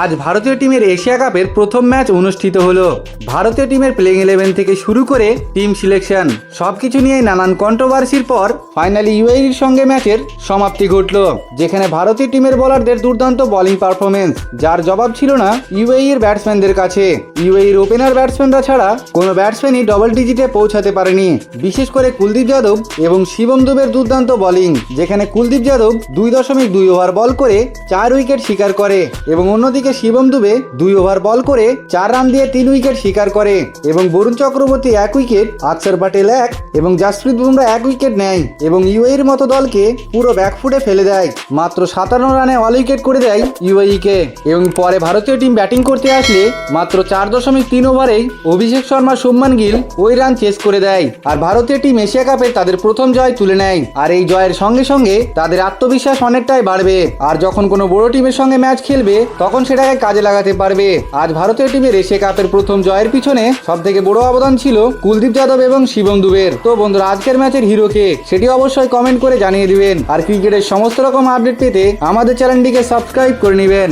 আজ ভারতীয় টিমের এশিয়া কাপের প্রথম ম্যাচ অনুষ্ঠিত হলো। ভারতীয় টিমের প্লেইং ইলেভেন থেকে শুরু করে টিম সিলেকশন সবকিছু নিয়ে নানান কন্ট্রোভার্সির পর ফাইনালি ইউএইর সঙ্গে ম্যাচের সমাপ্তি ঘটল, যেখানে ভারতীয় টিমের বোলারদের দুর্দান্ত বোলিং পারফরমেন্স যার জবাব ছিল না ইউএইর ব্যাটসম্যানদের কাছে। ইউএইর ওপেনার ব্যাটসম্যানরা ছাড়া কোনো ব্যাটসম্যানই ডবল ডিজিটে পৌঁছাতে পারেনি। বিশেষ করে কুলদীপ যাদব এবং শিবম দুবের দুর্দান্ত বোলিং যেখানে কুলদীপ যাদব দুই দশমিক দুই ওভার বল করে চার উইকেট শিকার করে এবং অন্যদিকে শিবম দুবে দুই ওভার বল করে চার রান দিয়ে তিন উইকেট শিকার করে এবং বরুণ চক্রবর্তী এক উইকেট আকসর প্যাটেল এক এবং জাসপ্রীত বুমরা এক উইকেট নেয় এবং ইউএইর মতো দলকে পুরো ব্যাকফুটে ফেলে দেয়। মাত্র সাতান্ন রানে অল উইকেট করে দেয় ইউএই কে এবং পরে ভারতীয় টিম ব্যাটিং করতে আসলে মাত্র চার দশমিক তিন ওভারেই অভিষেক শর্মা, শুভমান গিল ওই রান চেস করে দেয় আর ভারতীয় টিম এশিয়া কাপে তাদের প্রথম জয় তুলে নেয় আর এই জয়ের সঙ্গে সঙ্গে তাদের আত্মবিশ্বাস অনেকটাই বাড়বে। আর যখন কোনো বড় টিমের সঙ্গে ম্যাচ খেলবে, তখন সেটাকে কাজে লাগাতে পারবে। আজ ভারতীয় টিমের এশিয়া কাপের প্রথম জয়ের পিছনে সব থেকে বড় অবদান ছিল কুলদীপ যাদব এবং শিবম দুবের। তো বন্ধুরা, আজকের ম্যাচের হিরো কে, সেটি অবশ্যই কমেন্ট করে জানিয়ে দিবেন। আর ক্রিকেটের সমস্ত রকম আপডেট পেতে আমাদের চ্যানেলটিকে সাবস্ক্রাইব করে নেবেন।